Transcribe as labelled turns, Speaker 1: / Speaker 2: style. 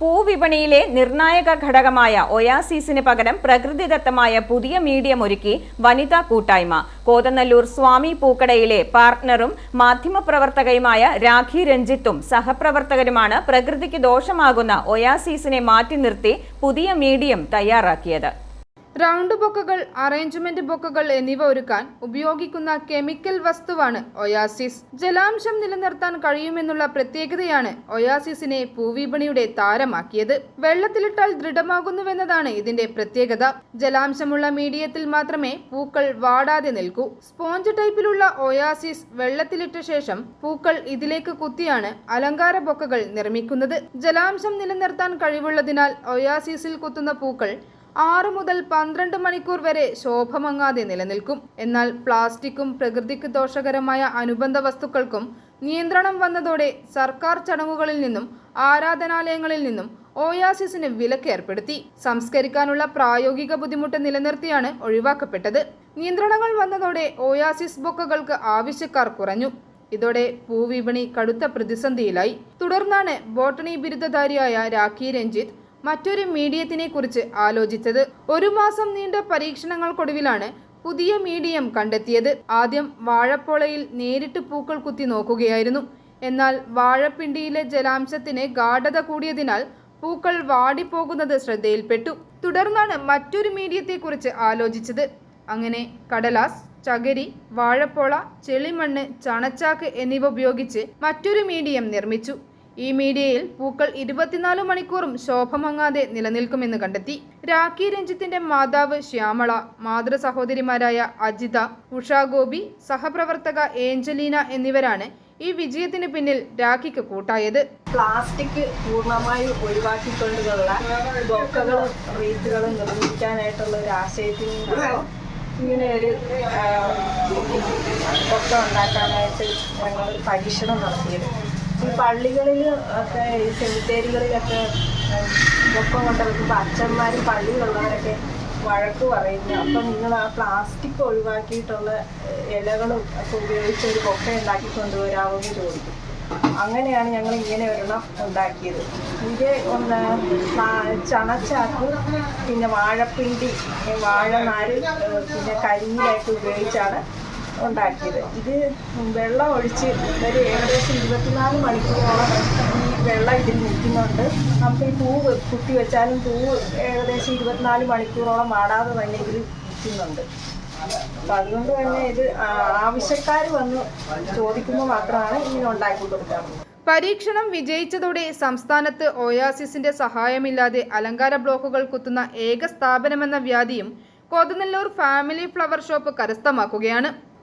Speaker 1: പൂവിപണിയിലെ നിർണായക ഘടകമായ ഒയാസീസിന് പകരം പ്രകൃതിദത്തമായ പുതിയ മീഡിയം ഒരുക്കി വനിതാ കൂട്ടായ്മ. കോതനല്ലൂർ സ്വാമി പൂക്കടയിലെ പാർട്ട്ണറും മാധ്യമപ്രവർത്തകയുമായ രാഖി രഞ്ജിത്തും സഹപ്രവർത്തകരുമാണ് പ്രകൃതിക്ക് ദോഷമാകുന്ന ഒയാസീസിനെ മാറ്റി നിർത്തി പുതിയ മീഡിയം തയ്യാറാക്കിയത്.
Speaker 2: റൗണ്ട് ബൊക്കകൾ അറേഞ്ച്മെന്റ് ബൊക്കകൾ എന്നിവ ഒരുക്കാൻ ഉപയോഗിക്കുന്ന കെമിക്കൽ വസ്തുവാണ് ഒയാസിസ്. ജലാംശം നിലനിർത്താൻ കഴിയുമെന്നുള്ള പ്രത്യേകതയാണ് ഒയാസിസിനെ പൂവിപണിയുടെ താരമാക്കിയത്. വെള്ളത്തിലിട്ടാൽ ദൃഢമാകുന്നുവെന്നതാണ് ഇതിന്റെ പ്രത്യേകത. ജലാംശമുള്ള മീഡിയത്തിൽ മാത്രമേ പൂക്കൾ വാടാതെ നിൽക്കൂ. സ്പോഞ്ച് ടൈപ്പിലുള്ള ഒയാസിസ് വെള്ളത്തിലിട്ട ശേഷം പൂക്കൾ ഇതിലേക്ക് കുത്തിയാണ് അലങ്കാര ബൊക്കകൾ നിർമ്മിക്കുന്നത്. ജലാംശം നിലനിർത്താൻ കഴിവുള്ളതിനാൽ ഒയാസിസിൽ കുത്തുന്ന പൂക്കൾ ആറ് മുതൽ പന്ത്രണ്ട് മണിക്കൂർ വരെ ശോഭമങ്ങാതെ നിലനിൽക്കും. എന്നാൽ പ്ലാസ്റ്റിക്കും പ്രകൃതിക്ക് ദോഷകരമായ അനുബന്ധ വസ്തുക്കൾക്കും നിയന്ത്രണം വന്നതോടെ സർക്കാർ ചടങ്ങുകളിൽ നിന്നും ആരാധനാലയങ്ങളിൽ നിന്നും ഓയാസിസിന് വിലക്ക് ഏർപ്പെടുത്തി. സംസ്കരിക്കാനുള്ള പ്രായോഗിക ബുദ്ധിമുട്ട് നിലനിർത്തിയാണ് ഒഴിവാക്കപ്പെട്ടത്. നിയന്ത്രണങ്ങൾ വന്നതോടെ ഓയാസിസ് ബൊക്കകൾക്ക് ആവശ്യക്കാർ കുറഞ്ഞു. ഇതോടെ പൂവിപണി കടുത്ത പ്രതിസന്ധിയിലായി. തുടർന്നാണ് ബോട്ടണി ബിരുദധാരിയായ രാഖി രഞ്ജിത്ത് മറ്റൊരു മീഡിയത്തിനെ കുറിച്ച് ആലോചിച്ചത്. ഒരു മാസം നീണ്ട പരീക്ഷണങ്ങൾക്കൊടുവിലാണ് പുതിയ മീഡിയം കണ്ടെത്തിയത്. ആദ്യം വാഴപ്പോളയിൽ നേരിട്ട് പൂക്കൾ കുത്തി നോക്കുകയായിരുന്നു. എന്നാൽ വാഴപ്പിണ്ടിയിലെ ജലാംശത്തിന് ഗാഠത കൂടിയതിനാൽ പൂക്കൾ വാടിപ്പോകുന്നത് ശ്രദ്ധയിൽപ്പെട്ടു. തുടർന്നാണ് മറ്റൊരു മീഡിയത്തെക്കുറിച്ച് ആലോചിച്ചത്. അങ്ങനെ കടലാസ് ചകിരി വാഴപ്പോള ചെളിമണ്ണ് ചണച്ചാക്ക് എന്നിവ ഉപയോഗിച്ച് മറ്റൊരു മീഡിയം നിർമ്മിച്ചു. ഈ മീഡിയയിൽ പൂക്കൾ ഇരുപത്തിനാല് മണിക്കൂറും ശോഭമങ്ങാതെ നിലനിൽക്കുമെന്ന് കണ്ടെത്തി. രാഖി രഞ്ജിത്തിന്റെ മാതാവ് ശ്യാമള മാതൃ സഹോദരിമാരായ അജിത ഉഷാ ഗോപി സഹപ്രവർത്തക ഏഞ്ചലീന എന്നിവരാണ് ഈ വിജയത്തിന് പിന്നിൽ രാഖിക്ക് കൂട്ടായത്.
Speaker 3: പ്ലാസ്റ്റിക് പൂർണമായും ഒഴിവാക്കിക്കൊണ്ടുള്ള ബൊക്കകളും റീത്തുകളും നിർമ്മിക്കാനായിട്ടുള്ള ഒരു ആശയത്തിൽ ഇങ്ങനെ ഒരു ബൊക്ക ഉണ്ടാക്കാനായിട്ട് ഞങ്ങൾ പരീക്ഷണം നടത്തിയത്. ഈ പള്ളികളിൽ ഒക്കെ ഈ സെമിത്തേരികളിലൊക്കെ ഒപ്പം ബൊക്ക കൊണ്ട് വെക്കുമ്പോൾ അച്ഛന്മാരും പള്ളിയിലുള്ളവരൊക്കെ വഴക്ക് പറയുന്നു. അപ്പം നിങ്ങൾ ആ പ്ലാസ്റ്റിക് ഒഴിവാക്കിയിട്ടുള്ള ഇലകളും ഒക്കെ ഉപയോഗിച്ച് ഒരു കൊക്ക ഉണ്ടാക്കി കൊണ്ടുവരാമോ എന്ന് ചോദിക്കും അങ്ങനെയാണ് ഞങ്ങൾ ഇങ്ങനെ ഒരെണ്ണം ഉണ്ടാക്കിയത്. ഇത് ഒന്ന് ചണച്ചാക്ക് പിന്നെ വാഴപ്പിണ്ടി വാഴനാര് പിന്നെ കരിയിലായിട്ട് ഉപയോഗിച്ചാണ് ഉണ്ടാക്കിയത്. ഇത് വെള്ളം ഒഴിച്ച് ഒരു ഏകദേശം ഇരുപത്തിനാല് മണിക്കൂറോളം ഈ വെള്ളം ഇതിൽ നിൽക്കുന്നുണ്ട്. നമുക്ക് ഈ പൂവ് കുത്തി വെച്ചാലും പൂവ് ഏകദേശം ഇരുപത്തിനാല് മണിക്കൂറോളം വാടാതെ തന്നെ ഇതിൽ നിൽക്കുന്നുണ്ട്. അപ്പം അതുകൊണ്ട് തന്നെ ഇത് ആവശ്യക്കാർ വന്ന് ചോദിക്കുമ്പോൾ മാത്രമാണ് ഇങ്ങനെ ഉണ്ടാക്കി കൊടുക്കാറ്.
Speaker 2: പരീക്ഷണം വിജയിച്ചതോടെ സംസ്ഥാനത്ത് ഒയാസിസിന്റെ സഹായമില്ലാതെ അലങ്കാര ബ്ലോക്കുകൾ കുത്തുന്ന ഏക സ്ഥാപനമെന്ന വ്യാധിയും കോതനല്ലൂർ ഫാമിലി ഫ്ലവർ ഷോപ്പ് കരസ്ഥമാക്കുകയാണ്.